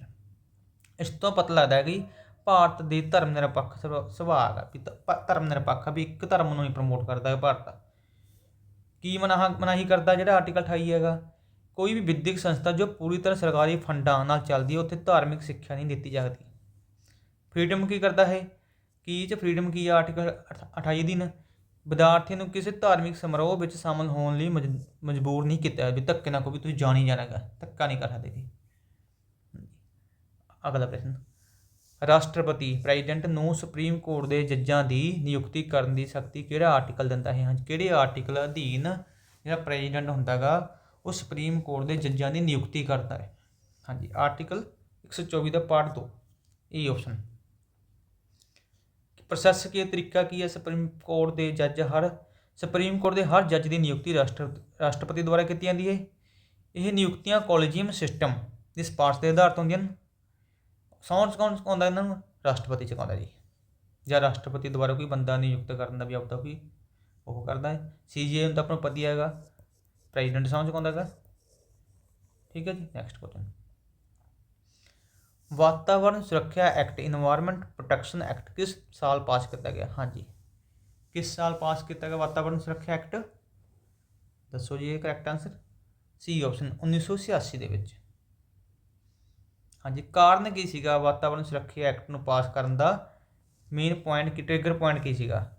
ਇਸ ਤੋਂ ਪਤਾ ਲੱਗਦਾ ਹੈ ਕਿ ਭਾਰਤ ਦੇ ਧਰਮ ਨਿਰਪੱਖ ਸੁਭਾਅ ਹੈ ਵੀ ਧਰਮ ਨਿਰਪੱਖ ਵੀ ਇੱਕ ਧਰਮ ਨੂੰ ਹੀ ਪ੍ਰਮੋਟ ਕਰਦਾ ਹੈ ਭਾਰਤ। ਕੀ ਮਨਾਹ, ਮਨਾਹੀ ਕਰਦਾ ਜਿਹੜਾ ਆਰਟੀਕਲ 28 ਹੈਗਾ? ਕੋਈ ਵੀ ਵਿਦਿਅਕ ਸੰਸਥਾ ਜੋ ਪੂਰੀ ਤਰ੍ਹਾਂ ਸਰਕਾਰੀ ਫੰਡਾਂ ਨਾਲ ਚੱਲਦੀ ਹੈ, ਉੱਥੇ ਧਾਰਮਿਕ ਸਿੱਖਿਆ ਨਹੀਂ ਦਿੱਤੀ ਜਾਂਦੀ ਫ੍ਰੀडम ਕੀ ਕਰਦਾ ਹੈ ਕੀ ਚ ਫ੍ਰੀडम ਕੀ ਆਰਟੀਕਲ 28 ਦਿਨ ਵਿਦਿਆਰਥੀ ਨੂੰ? ਕਿਸੇ ਧਾਰਮਿਕ ਸਮਾਰੋਹ ਵਿੱਚ ਸ਼ਾਮਲ ਹੋਣ ਲਈ ਮਜਬੂਰ ਨਹੀਂ ਕੀਤਾ ਵੀ ਧੱਕੇ ਨਾ ਕੋਈ ਤੁਸੀਂ ਜਾਣੀ ਜਾਣਾਗਾ ਧੱਕਾ ਨਹੀਂ ਕਰ ਸਕਦੇ ਜੀ। ਅਗਲਾ ਪ੍ਰਸ਼ਨ। ਰਾਸ਼ਟਰਪਤੀ ਪ੍ਰੈਜ਼ੀਡੈਂਟ ਨੂੰ ਸੁਪਰੀਮ ਕੋਰਟ ਦੇ ਜੱਜਾਂ ਦੀ ਨਿਯੁਕਤੀ ਕਰਨ ਦੀ ਸ਼ਕਤੀ ਕਿਹੜਾ ਆਰਟੀਕਲ ਦਿੰਦਾ ਹੈ? ਹਾਂਜੀ, ਕਿਹੜੇ ਆਰਟੀਕਲ ਅਧੀਨ ਜਿਹੜਾ ਪ੍ਰੈਜ਼ੀਡੈਂਟ ਹੁੰਦਾਗਾ, ਉਹ ਸੁਪਰੀਮ ਕੋਰਟ ਦੇ ਜੱਜਾਂ ਦੀ ਨਿਯੁਕਤੀ ਕਰਦਾ ਹੈ? ਹਾਂਜੀ, ਆਰਟੀਕਲ 124 ਦਾ ਪਾਰਟ 2 ਇਹ ਆਪਸ਼ਨ। ਪ੍ਰੋਸੈਸ ਕੀ ਤਰੀਕਾ ਕੀ ਹੈ? ਸੁਪਰੀਮ ਕੋਰਟ ਦੇ ਜੱਜ ਹਰ, ਸੁਪਰੀਮ ਕੋਰਟ ਦੇ ਹਰ ਜੱਜ ਦੀ ਨਿਯੁਕਤੀ ਰਾਸ਼ਟਰ, ਰਾਸ਼ਟਰਪਤੀ ਦੁਆਰਾ ਕੀਤੀ ਜਾਂਦੀ ਹੈ। ਇਹ ਨਿਯੁਕਤੀਆਂ ਕੋਲੀਜੀਅਮ ਸਿਸਟਮ ਦੀ ਸਿਫਾਰਸ਼ ਦੇ ਆਧਾਰ ਤੇ ਹੁੰਦੀਆਂ ਹਨ। ਸੌਣ ਕੌਣ ਆਉਂਦਾ ਇਹਨਾਂ ਨੂੰ, ਰਾਸ਼ਟਰਪਤੀ ਚੁਕਾਉਂਦਾ ਜੀ। ਜਾਂ ਰਾਸ਼ਟਰਪਤੀ ਦੁਆਰਾ ਕੋਈ ਬੰਦਾ ਨਿਯੁਕਤ ਕਰਨ ਦਾ ਵੀ ਆਪਦਾ ਕੋਈ ਉਹ ਕਰਦਾ ਹੈ। ਸੀਜੀਆਈ ਨੂੰ ਤਾਂ ਆਪਣਾ ਪਤੀ ਹੈਗਾ, ਪ੍ਰੈਜ਼ੀਡੈਂਟ ਸੌਣ ਚੁਕਾਉਂਦਾ ਹੈਗਾ। ਠੀਕ ਹੈ ਜੀ ਨੈਕਸਟ ਕੁਐਸਚਨ ਵਾਤਾਵਰਣ ਸੁਰੱਖਿਆ ਐਕਟ ਇਨਵਾਇਰਨਮੈਂਟ ਪ੍ਰੋਟੈਕਸ਼ਨ ਐਕਟ ਕਿਸ ਸਾਲ ਪਾਸ ਕੀਤਾ ਗਿਆ? ਹਾਂਜੀ। ਕਿਸ ਸਾਲ ਪਾਸ ਕੀਤਾ ਗਿਆ ਵਾਤਾਵਰਣ ਸੁਰੱਖਿਆ ਐਕਟ? ਦੱਸੋ ਜੀ ਇਹ ਕਰੈਕਟ ਆਨਸਰ ਸੀ ਆਪਸ਼ਨ 1986 ਦੇ ਵਿੱਚ। ਹਾਂਜੀ, ਕਾਰਨ ਕੀ ਸੀਗਾ? ਵਾਤਾਵਰਣ ਸੁਰੱਖਿਆ ਐਕਟ ਨੂੰ ਪਾਸ ਕਰਨ ਦਾ ਮੇਨ ਪੁਆਇੰਟ ਕੀ ਟ੍ਰਿਗਰ ਪੁਆਇੰਟ ਕੀ ਸੀਗਾ?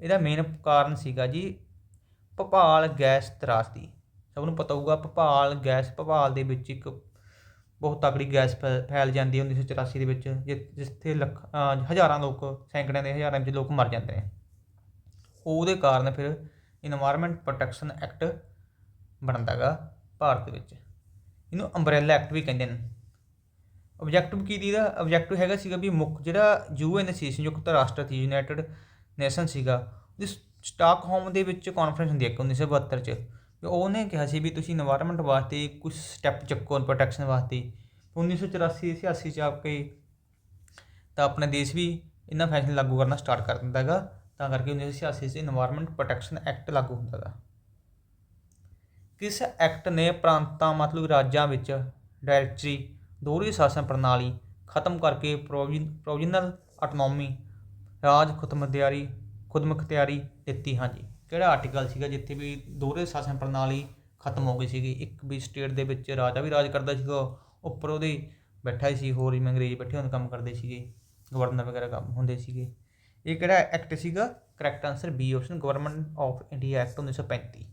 ਇਹਦਾ ਮੇਨ ਕਾਰਨ ਸੀਗਾ ਜੀ ਭਪਾਲ ਗੈਸ ਤਰਾਸਦੀ। ਸਭ ਨੂੰ ਪਤਾ ਹੋਊਗਾ, ਭਪਾਲ ਗੈਸ, ਭਪਾਲ ਦੇ ਵਿੱਚ ਇੱਕ ਬਹੁਤ ਤਕੜੀ ਗੈਸ ਫੈ- ਫੈਲ ਜਾਂਦੀ ਹੈ 1984 ਦੇ ਵਿੱਚ, ਜਿ- ਜਿੱਥੇ ਲੱਖ ਹਜ਼ਾਰਾਂ ਲੋਕ, ਸੈਂਕੜਿਆਂ ਦੇ ਹਜ਼ਾਰਾਂ ਵਿੱਚ ਲੋਕ ਮਰ ਜਾਂਦੇ ਨੇ। ਉਹਦੇ ਕਾਰਨ ਫਿਰ ਇਨਵਾਇਰਨਮੈਂਟ ਪ੍ਰੋਟੈਕਸ਼ਨ ਐਕਟ ਬਣਦਾਗਾ ਭਾਰਤ ਵਿੱਚ। ਇਹਨੂੰ ਅੰਬਰੇਲਾ ਐਕਟ ਵੀ ਕਹਿੰਦੇ ਨੇ। ਆਬਜੈਕਟਿਵ ਕੀ ਦੀ ਦਾ? ਆਬਜੈਕਟਿਵ ਹੈਗਾ ਸੀਗਾ ਵੀ ਮੁੱਖ ਜਿਹੜਾ ਯੂਐਨਸੀ ਸੰਯੁਕਤ ਰਾਸ਼ਟਰ ਸੀ ਯੂਨਾਈਟਿਡ ਨੇਸ਼ਨ ਸੀਗਾ, ਉਹਦੀ ਸਟਾਕਹੋਮ ਦੇ ਵਿੱਚ ਕਾਨਫਰੰਸ ਹੁੰਦੀ ਹੈ ਇੱਕ 1972 ਚ। ਉਹਨੇ ਕਿਹਾ ਸੀ ਵੀ ਤੁਸੀਂ ਇਨਵਾਇਰਨਮੈਂਟ ਵਾਸਤੇ ਕੁਝ ਸਟੈਪ ਚੱਕੋ ਪ੍ਰੋਟੈਕਸ਼ਨ ਵਾਸਤੇ। 1984 86 ਚ ਆ ਕੇ ਤਾਂ ਆਪਣਾ ਦੇਸ਼ ਵੀ ਇਹਨਾਂ ਫੈਸਲੇ ਲਾਗੂ ਕਰਨਾ ਸਟਾਰਟ ਕਰ ਦਿੰਦਾ ਹੈਗਾ। ਤਾਂ ਕਰਕੇ 1986 ਚ ਇਨਵਾਇਰਨਮੈਂਟ ਪ੍ਰੋਟੈਕਸ਼ਨ ਐਕਟ ਲਾਗੂ ਹੁੰਦਾ ਹੈਗਾ ਕਿਸ ਐਕਟ ਨੇ ਪ੍ਰਾਂਤਾਂ, ਮਤਲਬ ਰਾਜਾਂ ਵਿੱਚ ਡਾਇਰੈਕਟਰੀ ਦੋਹਰੀ ਸ਼ਾਸਨ ਪ੍ਰਣਾਲੀ ਖਤਮ ਕਰਕੇ ਪ੍ਰੋਵੀਜ਼ਨਲ ਆਟੋਨੋਮੀ ਰਾਜ ਖੁਦਮੁਖਤਿਆਰੀ ਖੁਦਮੁਖਤਿਆਰੀ ਦਿੱਤੀ। ਹਾਂਜੀ, ਕਿਹੜਾ ਆਰਟੀਕਲ ਸੀਗਾ ਜਿੱਥੇ ਵੀ ਦੋਹਰੇ ਸ਼ਾਸਨ ਪ੍ਰਣਾਲੀ ਖਤਮ ਹੋ ਗਈ ਸੀਗੀ? ਇੱਕ ਵੀ ਸਟੇਟ ਦੇ ਵਿੱਚ ਰਾਜਾ ਵੀ ਰਾਜ ਕਰਦਾ ਸੀਗਾ, ਉੱਪਰ ਉਹਦੇ ਬੈਠਾ ਹੀ ਸੀ, ਹੋਰ ਵੀ ਅੰਗਰੇਜ਼ ਬੈਠੇ ਹੁੰਦੇ ਕੰਮ ਕਰਦੇ ਸੀਗੇ ਗਵਰਨਰ ਵਗੈਰਾ ਕੰਮ ਹੁੰਦੇ ਸੀਗੇ। ਇਹ ਕਿਹੜਾ ਐਕਟ ਸੀਗਾ? Correct answer B option government of India act 1935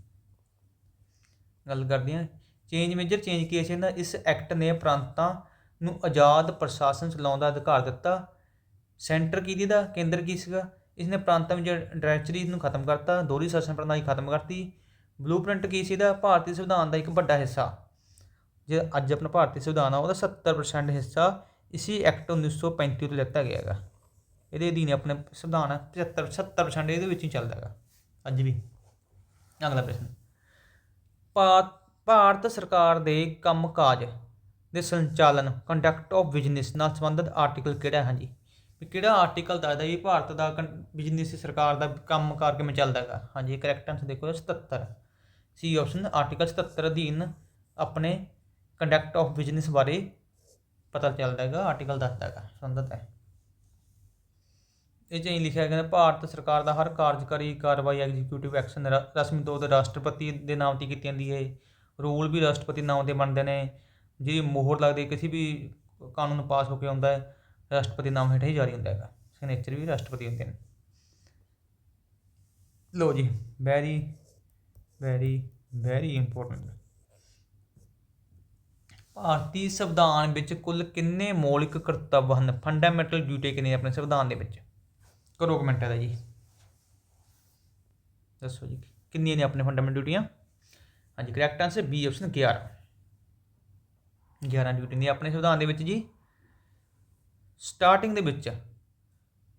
ਗੱਲ ਕਰਦੇ ਹਾਂ ਚੇਂਜ ਮੇਜਰ ਚੇਂਜ ਕੀ ਹੈ ਇਸ ਐਕਟ ਨੇ ਪ੍ਰਾਂਤਾਂ ਨੂੰ ਆਜ਼ਾਦ ਪ੍ਰਸ਼ਾਸਨ ਚਲਾਉਣ ਦਾ ਅਧਿਕਾਰ ਦਿੱਤਾ। ਸੈਂਟਰ ਕੀ ਦਾ? ਕੇਂਦਰ ਕੀ ਸੀਗਾ? ਇਸ ਨੇ ਪ੍ਰਾਂਤਾਂ ਵਿੱਚ ਡਾਇਰੈਕਟਰੀ ਨੂੰ ਖਤਮ ਕਰਤਾ, ਦੋਹਰੀ ਸ਼ਾਸਨ ਪ੍ਰਣਾਲੀ ਖਤਮ ਕਰਤੀ। ਬਲੂਪ੍ਰਿੰਟ ਕੀ ਸੀ ਦਾ ਭਾਰਤੀ ਸੰਵਿਧਾਨ ਦਾ ਇੱਕ ਵੱਡਾ ਹਿੱਸਾ। ਜੇ ਅੱਜ ਆਪਣਾ ਭਾਰਤੀ ਸੰਵਿਧਾਨ ਆ, ਉਹਦਾ 70% ਹਿੱਸਾ ਇਸੀ ਐਕਟ 1935 ਤੋਂ ਲਿੱਤਾ ਗਿਆ ਹੈਗਾ। ਇਹਦੇ ਅਧੀਨ ਆਪਣੇ ਸੰਵਿਧਾਨ 75 70% ਇਹਦੇ ਵਿੱਚ ਹੀ ਚੱਲਦਾ ਹੈਗਾ। ਅੱਜ ਵੀ। ਅਗਲਾ ਪ੍ਰਸ਼ਨ। ਭਾ- ਭਾਰਤ ਸਰਕਾਰ ਦੇ ਕੰਮਕਾਜ ਦੇ ਸੰਚਾਲਨ ਕੰਡਕਟ ਆਫ ਬਿਜ਼ਨਸ ਨਾਲ ਸੰਬੰਧਿਤ ਆਰਟੀਕਲ ਕਿਹੜਾ ਹੈ ਹਾਂਜੀ? ਕਿਹੜਾ ਆਰਟੀਕਲ ਦੱਸਦਾ ਜੀ ਭਾਰਤ ਦਾ ਬਿਜ਼ਨਸ ਸਰਕਾਰ ਦਾ ਕੰਮ ਕਾਰ ਕਿਵੇਂ ਚੱਲਦਾ ਹੈਗਾ? ਹਾਂਜੀ ਕਰੈਕਟ ਆਨਸਰ ਦੇਖੋ 77 ਸੀ ਆਪਸ਼ਨ ਆਰਟੀਕਲ 77 ਅਧੀਨ ਆਪਣੇ ਕੰਡਕਟ ਆਫ ਬਿਜ਼ਨਸ ਬਾਰੇ ਪਤਾ ਚੱਲਦਾ ਹੈਗਾ ਆਰਟੀਕਲ ਦੱਸਦਾ ਹੈਗਾ, ਸੰਬੰਧਿਤ ਹੈ। ਇਹ 'ਚ ਲਿਖਿਆ ਗਿਆ, ਭਾਰਤ ਸਰਕਾਰ ਦਾ ਹਰ ਕਾਰਜਕਾਰੀ ਕਾਰਵਾਈ ਐਗਜ਼ੀਕਿਊਟਿਵ ਐਕਸ਼ਨ ਰ- ਰਸਮੀ ਤੌਰ ਤੇ ਰਾਸ਼ਟਰਪਤੀ ਦੇ ਨਾਮ ਤੇ ਕੀਤੀ ਜਾਂਦੀ ਹੈ। ਰੂਲ ਵੀ ਰਾਸ਼ਟਰਪਤੀ ਨਾਮ ਤੇ ਬਣਦੇ ਨੇ ਜਿਹਦੀ ਮੋਹਰ ਲੱਗਦੀ, ਕਿਸੇ ਵੀ ਕਾਨੂੰਨ ਪਾਸ ਹੋ ਕੇ ਆਉਂਦਾ ਹੈ, ਰਾਸ਼ਟਰਪਤੀ ਨਾਮ ਹੇਠਾਂ ਹੀ ਜਾਰੀ ਹੁੰਦਾ ਹੈਗਾ। ਸਿਗਨੇਚਰ ਵੀ ਰਾਸ਼ਟਰਪਤੀ ਹੁੰਦੇ ਨੇ। ਲੋ ਜੀ ਵੈਰੀ ਵੈਰੀ ਵੈਰੀ ਇੰਪੋਰਟੈਂਟ ਭਾਰਤੀ ਸੰਵਿਧਾਨ ਵਿੱਚ ਕੁੱਲ ਕਿੰਨੇ ਮੌਲਿਕ ਕਰਤੱਵ ਹਨ? ਫੰਡਾਮੈਂਟਲ ਡਿਊਟੀ ਕਿੰਨੇ ਆਪਣੇ ਸੰਵਿਧਾਨ ਦੇ ਵਿੱਚ? ਕਰੋ ਕਮੈਂਟ ਦਾ ਜੀ। ਦੱਸੋ ਜੀ, ਕਿੰਨੀਆਂ ਨੇ ਆਪਣੇ ਫੰਡਾਮੈਂਟਲ ਡਿਊਟੀਆਂ ਹਾਂਜੀ correct answer B option 11 11 duty ਨੇ ਆਪਣੇ ਸੰਵਿਧਾਨ ਦੇ ਵਿੱਚ ਜੀ। ਸਟਾਰਟਿੰਗ ਦੇ ਵਿੱਚ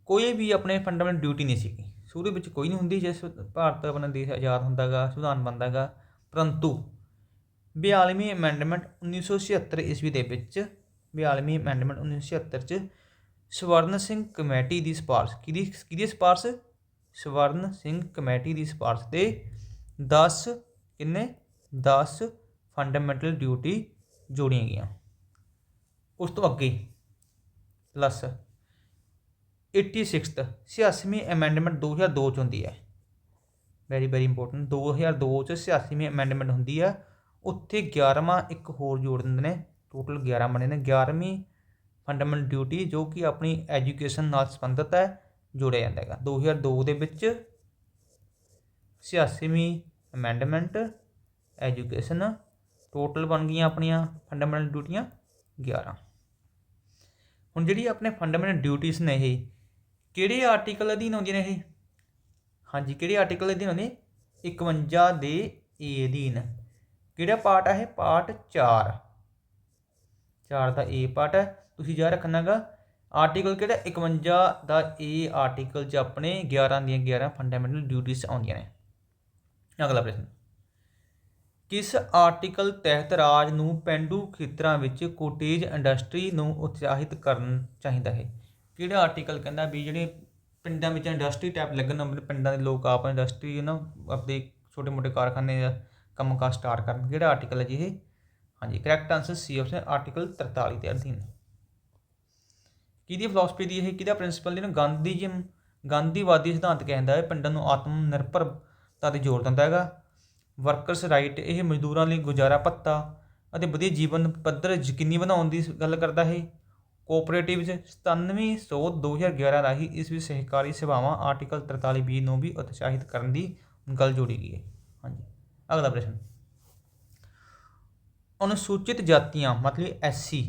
ਕੋਈ ਵੀ ਆਪਣੇ ਫੰਡਾਮੈਂਟਲ ਡਿਊਟੀ ਨਹੀਂ ਸੀਗੀ। ਸ਼ੁਰੂ ਵਿੱਚ ਕੋਈ ਨਹੀਂ ਹੁੰਦੀ, ਜਿਸ ਭਾਰਤ ਆਪਣਾ ਦੇਸ਼ ਆਜ਼ਾਦ ਹੁੰਦਾਗਾ ਸੰਵਿਧਾਨ ਬਣਦਾਗਾ ਪਰੰਤੂ 42ਵੀਂ ਅਮੈਂਡਮੈਂਟ 1976 ਈਸਵੀ ਦੇ ਵਿੱਚ 42ਵੀਂ ਅਮੈਂਡਮੈਂਟ 1976 ਚ ਸਵਰਨ ਸਿੰਘ ਕਮੇਟੀ ਦੀ ਸਿਫਾਰਸ਼ ਕਿਹਦੀ ਕਿਹਦੀ ਸਿਫਾਰਸ਼? ਸਵਰਨ ਸਿੰਘ ਕਮੇਟੀ ਦੀ ਸਿਫਾਰਸ਼ ਤੇ 10 ਕਿੰਨੇ? 10 ਫੰਡਾਮੈਂਟਲ ਡਿਊਟੀ ਜੋੜੀਆਂ ਗਈਆਂ। ਉਸ ਤੋਂ ਅੱਗੇ ਪਲੱਸ 86th 86ਵੀਂ ਅਮੈਂਡਮੈਂਟ 2002 ਚ ਹੁੰਦੀ ਹੈ। ਵੈਰੀ ਵੈਰੀ ਇੰਪੋਰਟੈਂਟ 2002 ਚ 86ਵੀਂ ਅਮੈਂਡਮੈਂਟ ਹੁੰਦੀ ਹੈ। ਉੱਥੇ 11ਵਾਂ ਇੱਕ ਹੋਰ ਜੋੜ ਦਿੰਦੇ ਨੇ। ਟੋਟਲ 11 ਬਣੇ ਨੇ। 11ਵੀਂ ਫੰਡਾਮੈਂਟਲ ਡਿਊਟੀ ਜੋ ਕਿ ਆਪਣੀ ਐਜੂਕੇਸ਼ਨ ਨਾਲ ਸੰਬੰਧਿਤ ਹੈ, ਜੋੜਿਆ ਜਾਂਦਾ ਹੈਗਾ। 2002 ਦੇ ਵਿੱਚ 86ਵੀਂ ਅਮੈਂਡਮੈਂਟ ਐਜੂਕੇਸ਼ਨ ਟੋਟਲ ਬਣ ਗਈਆਂ ਆਪਣੀਆਂ ਫੰਡਾਮੈਂਟਲ ਡਿਊਟੀਆਂ 11 ਹੁਣ ਜਿਹੜੀ ਆਪਣੇ ਫੰਡਾਮੈਂਟਲ ਡਿਊਟੀਆਂ ਨੇ ਇਹ, ਕਿਹੜੇ ਆਰਟੀਕਲ ਅਧੀਨ ਆਉਂਦੀਆਂ ਨੇ ਇਹ? ਹਾਂਜੀ, ਕਿਹੜੇ ਆਰਟੀਕਲ ਅਧੀਨ ਆਉਂਦੇ? 51 ਦੇ ਏ ਅਧੀਨ। ਕਿਹੜਾ ਪਾਰਟ ਆ ਇਹ? ਪਾਰਟ 4 4 ਦਾ ਏ ਪਾਰਟ ਹੈ। ਤੁਸੀਂ ਯਾਦ ਰੱਖਣਾਗਾ, ਆਰਟੀਕਲ ਕਿਹੜਾ? 51 ਦਾ ਏ ਆਰਟੀਕਲ 'ਚ ਆਪਣੇ 11 ਦੀਆਂ 11 ਫੰਡਾਮੈਂਟਲ ਡਿਊਟੀਆਂ ਆਉਂਦੀਆਂ ਨੇ। ਅਗਲਾ ਪ੍ਰਸ਼ਨ। ਕਿਸ ਆਰਟੀਕਲ ਤਹਿਤ ਰਾਜ ਨੂੰ ਪੈਂਡੂ ਖੇਤਰਾਂ ਵਿੱਚ ਕੋਟੇਜ ਇੰਡਸਟਰੀ ਨੂੰ ਉਤਸ਼ਾਹਿਤ ਕਰਨ ਚਾਹੀਦਾ ਹੈ? ਕਿਹੜਾ ਆਰਟੀਕਲ ਕਹਿੰਦਾ ਵੀ ਜਿਹੜੇ ਪਿੰਡਾਂ ਵਿੱਚ ਇੰਡਸਟਰੀ ਟੈਪ ਲੱਗਣ ਆਪਣੇ ਪਿੰਡਾਂ ਦੇ ਲੋਕ ਆਪ ਇੰਡਸਟਰੀ ਨਾ ਆਪਣੇ ਛੋਟੇ ਮੋਟੇ ਕਾਰਖਾਨੇ ਜਾਂ ਕੰਮਕਾਰ ਸਟਾਰਟ ਕਰਨ? ਕਿਹੜਾ ਆਰਟੀਕਲ ਹੈ ਜੀ ਇਹ? ਹਾਂਜੀ correct answer C option article 43 ਦੇ ਅਧੀਨ ਕਿਹਦੀ ਫਿਲਾਸਫੀ ਦੀ ਇਹ, ਕਿਹਦਾ ਪ੍ਰਿੰਸੀਪਲ ਜਿਹਨੂੰ ਗਾਂਧੀਜ਼ਮ ਗਾਂਧੀਵਾਦੀ ਸਿਧਾਂਤ ਕਹਿੰਦਾ ਹੈ, ਪਿੰਡਾਂ ਨੂੰ ਆਤਮ ਨਿਰਭਰਤਾ ਤੇ ਜ਼ੋਰ ਦਿੰਦਾ ਹੈਗਾ। ਵਰਕਰਸ ਰਾਈਟ ਇਹ ਮਜ਼ਦੂਰਾਂ ਲਈ ਗੁਜ਼ਾਰਾ ਭੱਤਾ ਅਤੇ ਵਧੀਆ ਜੀਵਨ ਪੱਧਰ ਯਕੀਨੀ ਬਣਾਉਣ ਦੀ ਗੱਲ ਕਰਦਾ ਹੈ। ਕੋਆਪਰੇਟਿਵਸ 9700 2011 ਰਾਹੀਂ ਇਸ ਵਿੱਚ ਸਹਿਕਾਰੀ ਸੇਵਾਵਾਂ ਆਰਟੀਕਲ 43 ਬੀ ਨੂੰ ਵੀ ਉਤਸ਼ਾਹਿਤ ਕਰਨ ਦੀ ਗੱਲ ਜੋੜੀ ਗਈ ਹੈ। ਹਾਂਜੀ, ਅਗਲਾ ਪ੍ਰਸ਼ਨ। ਅਨੁਸੂਚਿਤ ਜਾਤੀਆਂ ਮਤਲਬ ਐਸਸੀ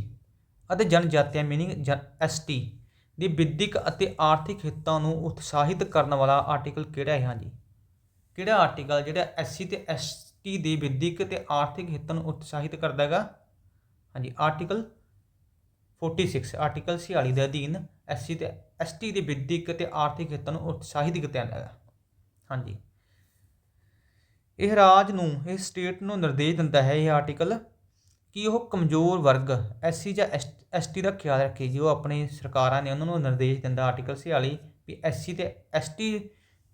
ਅਤੇ ਜਨਜਾਤੀਆਂ ਮੀਨਿੰਗ ਐਸਟੀ ਦੀ ਵਿਦਿਅਕ ਅਤੇ ਆਰਥਿਕ ਹਿੱਤਾਂ ਨੂੰ ਉਤਸ਼ਾਹਿਤ ਕਰਨ ਵਾਲਾ ਆਰਟੀਕਲ ਕਿਹੜਾ ਹੈ? ਹਾਂਜੀ ਕਿਹੜਾ ਆਰਟੀਕਲ ਜਿਹੜਾ ਐਸਸੀ ਤੇ ਐਸਟੀ ਦੇ ਵਿਦਿਅਕ ਤੇ ਆਰਥਿਕ ਹਿੱਤਾਂ ਨੂੰ ਉਤਸ਼ਾਹਿਤ ਕਰਦਾ ਹੈਗਾ? ਹਾਂਜੀ ਆਰਟੀਕਲ 46 ਆਰਟੀਕਲ 46 ਦੇ ਅਧੀਨ ਐਸਸੀ ਤੇ ਐਸਟੀ ਦੇ ਵਿਦਿਅਕ ਤੇ ਆਰਥਿਕ ਹਿੱਤਾਂ ਨੂੰ ਉਤਸ਼ਾਹਿਤ ਕੀਤਾ ਜਾਂਦਾ ਹੈ ਹਾਂਜੀ। ਇਹ ਰਾਜ ਨੂੰ, ਇਹ ਸਟੇਟ ਨੂੰ ਨਿਰਦੇਸ਼ ਦਿੰਦਾ ਹੈ ਇਹ ਆਰਟੀਕਲ ਕਿ ਉਹ ਕਮਜ਼ੋਰ ਵਰਗ ਐਸਸੀ ਜਾਂ ਐਸਟੀ ਦਾ ਖਿਆਲ ਰੱਖੇ। ਜੀ ਉਹ ਆਪਣੀ ਸਰਕਾਰਾਂ ਨੇ ਉਹਨਾਂ ਨੂੰ ਨਿਰਦੇਸ਼ ਦਿੰਦਾ ਆਰਟੀਕਲ 46 ਵੀ ਐਸਸੀ ਤੇ ਐਸਟੀ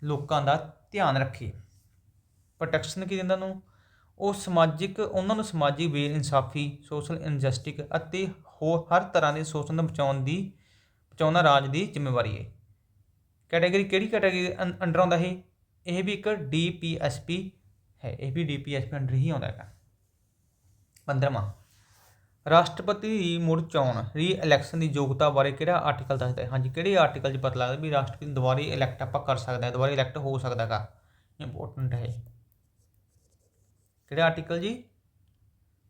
ਲੋਕਾਂ ਦਾ ਧਿਆਨ ਰੱਖੇ। ਪ੍ਰੋਟੈਕਸ਼ਨ ਕੀ ਦਿੰਦਾ ਨੂੰ ਉਹ ਸਮਾਜਿਕ, ਉਹਨਾਂ ਨੂੰ ਸਮਾਜਿਕ ਬੇਇਨਸਾਫੀ ਸੋਸ਼ਲ ਇਨਜਸਟਿਕ ਅਤੇ ਹੋਰ ਹਰ ਤਰ੍ਹਾਂ ਦੇ ਸ਼ੋਸ਼ਣ ਤੋਂ ਬਚਾਉਣ ਦੀ, ਬਚਾਉਣਾ ਰਾਜ ਦੀ ਜ਼ਿੰਮੇਵਾਰੀ ਹੈ। ਕੈਟਾਗਰੀ ਕਿਹੜੀ ਕੈਟਾਗਰੀ ਅੰਡਰ ਆਉਂਦਾ ਹੈ ਇਹ ਵੀ ਇੱਕ ਡੀਪੀਐਸਪੀ ਹੈ। ਇਹ ਵੀ ਡੀਪੀਐਸਪੀ ਅੰਡਰ ਹੀ ਆਉਂਦਾ ਹੈਗਾ। 15ਵਾਂ ਰਾਸ਼ਟਰਪਤੀ ਦੀ ਮੁੜ ਚੋਣ ਰੀ ਇਲੈਕਸ਼ਨ ਦੀ ਯੋਗਤਾ ਬਾਰੇ ਕਿਹੜਾ ਆਰਟੀਕਲ ਦੱਸਦਾ ਹੈ? ਹਾਂਜੀ, ਕਿਹੜੇ ਆਰਟੀਕਲ 'ਚ ਪਤਾ ਲੱਗਦਾ ਵੀ ਰਾਸ਼ਟਰਪਤੀ ਨੂੰ ਦੁਬਾਰਾ ਇਲੈਕਟ ਆਪਾਂ ਕਰ ਸਕਦੇ ਹਾਂ, ਦੁਬਾਰਾ ਇਲੈਕਟ ਹੋ ਸਕਦਾ ਹੈਗਾ? ਇੰਪੋਰਟੈਂਟ ਹੈ ਕਿਹੜਾ ਆਰਟੀਕਲ ਜੀ?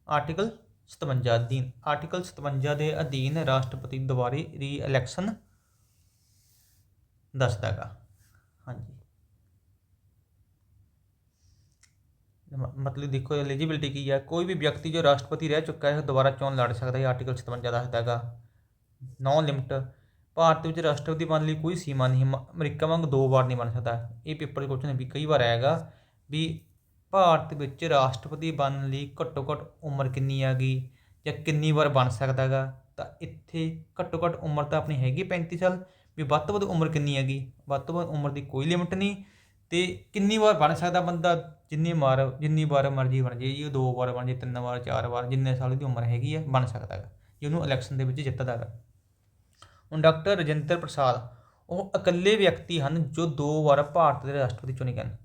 ਆਰਟੀਕਲ 57 ਅਧੀਨ ਆਰਟੀਕਲ 57 ਦੇ ਅਧੀਨ ਰਾਸ਼ਟਰਪਤੀ ਦੁਬਾਰਾ ਰੀ ਇਲੈਕਸ਼ਨ ਦੱਸਦਾ ਹੈਗਾ। ਹਾਂਜੀ। ਮਤਲਬ ਦੇਖੋ ਐਲੀਜੀਬਿਲਟੀ ਕੀ ਹੈ ਕੋਈ ਵੀ ਵਿਅਕਤੀ ਜੋ ਰਾਸ਼ਟਰਪਤੀ ਰਹਿ ਚੁੱਕਾ ਹੈ ਦੁਬਾਰਾ ਚੋਣ ਲੜ ਸਕਦਾ ਹੈ ਆਰਟੀਕਲ 57 ਦੱਸਦਾ ਹੈਗਾ। ਨੋ ਲਿਮਟ ਭਾਰਤ ਵਿੱਚ ਰਾਸ਼ਟਰਪਤੀ ਬਣਨ ਲਈ ਕੋਈ ਸੀਮਾ ਨਹੀਂ, ਮ- ਅਮਰੀਕਾ ਵਾਂਗ ਦੋ ਵਾਰ ਨਹੀਂ ਬਣ ਸਕਦਾ। ਇਹ ਪੇਪਰ ਦੇ ਕੁਐਸਚਨ ਵੀ ਕਈ ਵਾਰ ਆਏਗਾ ਵੀ ਭਾਰਤ ਵਿੱਚ ਰਾਸ਼ਟਰਪਤੀ ਬਣਨ ਲਈ ਘੱਟੋ ਘੱਟ ਉਮਰ ਕਿੰਨੀ ਆ ਜਾਂ ਕਿੰਨੀ ਵਾਰ ਬਣ ਸਕਦਾ ਹੈਗਾ? ਤਾਂ ਇੱਥੇ ਘੱਟੋ ਘੱਟ ਉਮਰ ਤਾਂ ਆਪਣੀ ਹੈਗੀ 35 ਸਾਲ, ਵੀ ਵੱਧ ਤੋਂ ਵੱਧ ਉਮਰ ਕਿੰਨੀ ਹੈਗੀ? ਵੱਧ ਤੋਂ ਵੱਧ ਉਮਰ ਦੀ ਕੋਈ ਲਿਮਟ ਨਹੀਂ ਤੇ ਕਿੰਨੀ ਵਾਰ ਬਣ ਸਕਦਾ ਬੰਦਾ? ਜਿੰਨੀ ਵਾਰ ਜਿੰਨੀ ਵਾਰ ਮਰਜ਼ੀ ਬਣ ਜੇ ਜੀ, ਉਹ ਦੋ ਵਾਰ ਬਣ ਜੇ ਤਿੰਨ ਵਾਰ, ਚਾਰ ਵਾਰ, ਜਿੰਨੇ ਸਾਲ ਦੀ ਉਮਰ ਹੈਗੀ ਹੈ ਬਣ ਸਕਦਾ ਹੈਗਾ, ਜੇ ਉਹਨੂੰ ਇਲੈਕਸ਼ਨ ਦੇ ਵਿੱਚ ਜਿੱਤਦਾ ਹੈਗਾ। ਹੁਣ ਡਾਕਟਰ ਰਜਿੰਦਰ ਪ੍ਰਸਾਦ, ਉਹ ਇਕੱਲੇ ਵਿਅਕਤੀ ਹਨ ਜੋ ਦੋ ਵਾਰ ਭਾਰਤ ਦੇ ਰਾਸ਼ਟਰਪਤੀ ਚੁਣੇ ਗਏ ਹਨ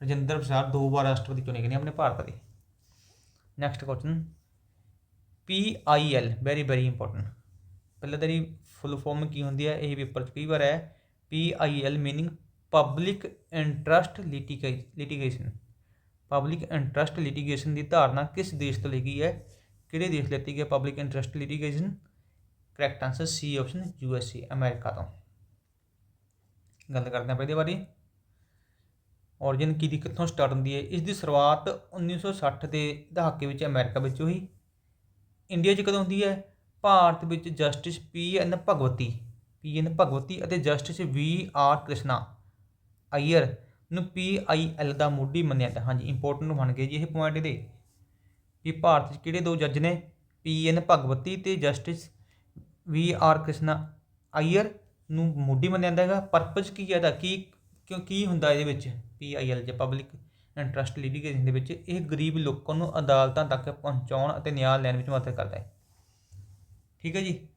ਰਜਿੰਦਰ ਪ੍ਰਸਾਦ ਦੋ ਵਾਰ ਰਾਸ਼ਟਰਪਤੀ ਚੁਣੇ ਗਏ ਨੇ ਆਪਣੇ ਭਾਰਤ ਦੇ। Next question P I L very very important ਪਹਿਲਾਂ ਤੇਰੀ ਫੁੱਲ ਫਾਰਮ ਕੀ ਹੁੰਦੀ ਹੈ, ਇਹ ਪੇਪਰ 'ਚ ਕਈ ਵਾਰ ਹੈ P I L meaning public interest litigation public interest litigation ਦੀ ਧਾਰਨਾ ਕਿਸ ਦੇਸ਼ ਤੋਂ ਲਈ ਗਈ ਹੈ? ਕਿਹੜੇ ਦੇਸ਼ ਲੈਤੀ ਗਈ ਹੈ public interest litigation correct answer C option U S A America ਤੋਂ। ਗੱਲ ਕਰਦੇ ਹਾਂ ਆਪਾਂ ਇਹਦੇ ਬਾਰੇ। origin ਕੀ ਦੀ ਕਿੱਥੋਂ ਸਟਾਰਟ ਹੁੰਦੀ ਹੈ? ਇਸ ਦੀ ਸ਼ੁਰੂਆਤ 1960 ਦੇ ਦਹਾਕੇ ਵਿੱਚ ਅਮਰੀਕਾ ਵਿੱਚ ਹੋਈ। ਇੰਡੀਆ 'ਚ ਕਦੋਂ ਹੁੰਦੀ ਹੈ? ਭਾਰਤ ਵਿੱਚ justice P N Bhagwati P N Bhagwati ਅਤੇ justice V R Krishna. Iyer ਨੂੰ ਪੀ ਆਈ ਐਲ ਦਾ ਮੋਢੀ ਮੰਨਿਆ ਜਾਂਦਾ। ਹਾਂਜੀ ਇੰਪੋਰਟੈਂਟ ਬਣ ਗਏ ਜੀ ਇਹ ਪੁਆਇੰਟ ਇਹਦੇ। ਵੀ ਭਾਰਤ 'ਚ ਕਿਹੜੇ ਦੋ ਜੱਜ ਨੇ? ਪੀ ਐਨ ਭਗਵਤੀ ਤੇ justice V R Krishna. Iyer ਨੂੰ ਮੋਢੀ ਮੰਨਿਆ ਜਾਂਦਾ ਹੈਗਾ। ਪਰਪਸ ਕੀ ਹੈ ਇਹਦਾ? ਕੀ, ਕਿਉਂ, ਕੀ ਹੁੰਦਾ ਇਹਦੇ ਵਿੱਚ? ਪੀ ਆਈ ਐਲ ਜੇ ਪਬਲਿਕ ਇੰਟਰਸਟ ਲਿਟੀਗੇਸ਼ਨ ਦੇ ਵਿੱਚ ਇਹ ਗਰੀਬ ਲੋਕਾਂ ਨੂੰ ਅਦਾਲਤਾਂ ਤੱਕ ਪਹੁੰਚਾਉਣ ਅਤੇ ਨਿਆਂ ਲੈਣ ਵਿੱਚ ਮਦਦ ਕਰਦਾ ਹੈ। ਠੀਕ ਹੈ ਜੀ?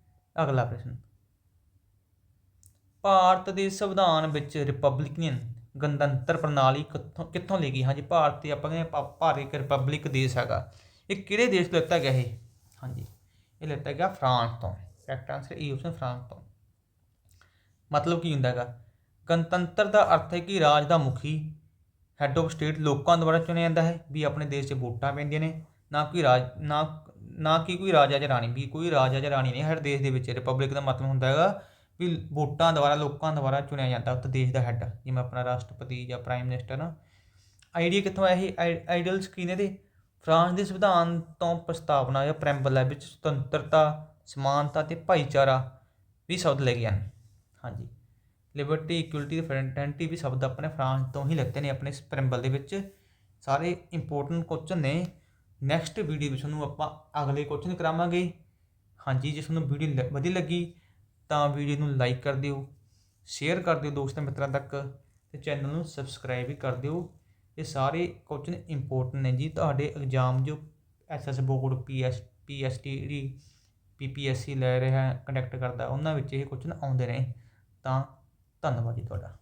ਅਗਲਾ ਪ੍ਰਸ਼ਨ। ਭਾਰਤ ਦੇ ਸੰਵਿਧਾਨ ਵਿੱਚ ਰਿਪਬਲਿਕਨ ਗਣਤੰਤਰ ਪ੍ਰਣਾਲੀ ਕਿੱਥੋਂ ਕਿੱਥੋਂ ਲਈ ਗਈ? ਹਾਂਜੀ, ਭਾਰਤ ਤੇ ਆਪਾਂ ਕਹਿੰਦੇ ਭਾ- ਭਾਰਤ ਇੱਕ ਰਿਪਬਲਿਕ ਦੇਸ਼ ਹੈਗਾ। ਇਹ ਕਿਹੜੇ ਦੇਸ਼ ਤੋਂ ਲਿੱਤਾ ਗਿਆ ਇਹ? ਹਾਂਜੀ, ਇਹ ਲਿੱਤਾ ਗਿਆ ਫਰਾਂਸ ਤੋਂ। Correct answer E option France ਤੋਂ। ਮਤਲਬ ਕੀ ਹੁੰਦਾ ਹੈਗਾ? ਗਣਤੰਤਰ ਦਾ ਅਰਥ ਹੈ ਕਿ ਰਾਜ ਦਾ ਮੁਖੀ ਹੈੱਡ ਆਫ ਸਟੇਟ ਲੋਕਾਂ ਦੁਆਰਾ ਚੁਣਿਆ ਜਾਂਦਾ ਹੈ ਵੀ ਆਪਣੇ ਦੇਸ਼ 'ਚ ਵੋਟਾਂ ਪੈਂਦੀਆਂ ਨੇ। ਨਾ ਕੋਈ ਰਾਜ ਨਾ ਨਾ ਕਿ ਕੋਈ ਰਾਜਾ ਜਾਂ ਰਾਣੀ। ਵੀ ਕੋਈ ਰਾਜਾ ਜਾਂ ਰਾਣੀ ਨਹੀਂ, ਹਰ ਦੇਸ਼ ਦੇ ਵਿੱਚ ਰਿਪਬਲਿਕ ਦਾ ਮਤਲਬ ਹੁੰਦਾ ਹੈਗਾ ਵੀ ਵੋਟਾਂ ਦੁਆਰਾ, ਲੋਕਾਂ ਦੁਆਰਾ ਚੁਣਿਆ ਜਾਂਦਾ ਉੱਥੇ ਦੇਸ਼ ਦਾ ਹੈੱਡ ਜਿਵੇਂ ਆਪਣਾ ਰਾਸ਼ਟਰਪਤੀ ਜਾਂ ਪ੍ਰਾਈਮ ਮਿਨਿਸਟਰ ਨਾ। ਆਈਡੀਆ ਕਿੱਥੋਂ ਆਇਆ ਇਹ? ਆਈਡੀਅਲਸ ਕੀ ਨੇ ਦੇ ਫਰਾਂਸ ਦੇ ਸੰਵਿਧਾਨ ਤੋਂ ਪ੍ਰਸਤਾਵਨਾ ਜਾਂ ਪ੍ਰੈਂਬਲ ਹੈ ਵਿੱਚ ਸੁਤੰਤਰਤਾ, ਸਮਾਨਤਾ ਤੇ ਭਾਈਚਾਰਾ ਵੀ ਸ਼ਬਦ ਲੈ ਗਏ ਹਨ। ਹਾਂਜੀ। ਲਿਬਰਟੀ ਇਕੁਅਲਿਟੀ ਤੇ ਫਰੈਂਟਰਨਿਟੀ ਵੀ ਸ਼ਬਦ ਆਪਣੇ ਫਰਾਂਸ ਤੋਂ ਹੀ ਲਿੱਤੇ ਨੇ ਆਪਣੇ ਪ੍ਰੈਂਬਲ ਦੇ ਵਿੱਚ। ਸਾਰੇ ਇੰਪੋਰਟੈਂਟ ਕੁਐਸਚਨ ਨੇ। ਨੈਕਸਟ ਵੀਡੀਓ ਵਿੱਚ ਤੁਹਾਨੂੰ ਆਪਾਂ ਅਗਲੇ ਕੁਐਸਚਨ ਕਰਾਵਾਂਗੇ। ਹਾਂਜੀ, ਜੇ ਤੁਹਾਨੂੰ ਵੀਡੀਓ ਵਧੀਆ ਲੱਗੀ ਤਾਂ ਵੀਡੀਓ ਨੂੰ ਲਾਈਕ ਕਰ ਦਿਓ ਸ਼ੇਅਰ ਕਰ ਦਿਓ ਦੋਸਤਾਂ ਮਿੱਤਰਾਂ ਤੱਕ ਤੇ ਚੈਨਲ ਨੂੰ ਸਬਸਕ੍ਰਾਈਬ ਵੀ ਕਰ ਦਿਓ। ਇਹ ਸਾਰੇ ਕੁਐਸਚਨ ਇੰਪੋਰਟੈਂਟ ਨੇ ਜੀ। ਤੁਹਾਡੇ ਐਗਜ਼ਾਮ ਜੋ ਐਸਐਸ ਬੋਰਡ ਪੀਐਸ ਪੀਐਸਟੀ ਜਿਹੜੀ ਪੀਪੀਐਸਸੀ ਲੈ ਰਿਹਾ ਕੰਡਕਟ ਕਰਦਾ, ਉਹਨਾਂ ਵਿੱਚ ਇਹ ਕੁਐਸਚਨ ਆਉਂਦੇ ਨੇ। ਤਾਂ ਧੰਨਵਾਦ ਜੀ ਤੁਹਾਡਾ।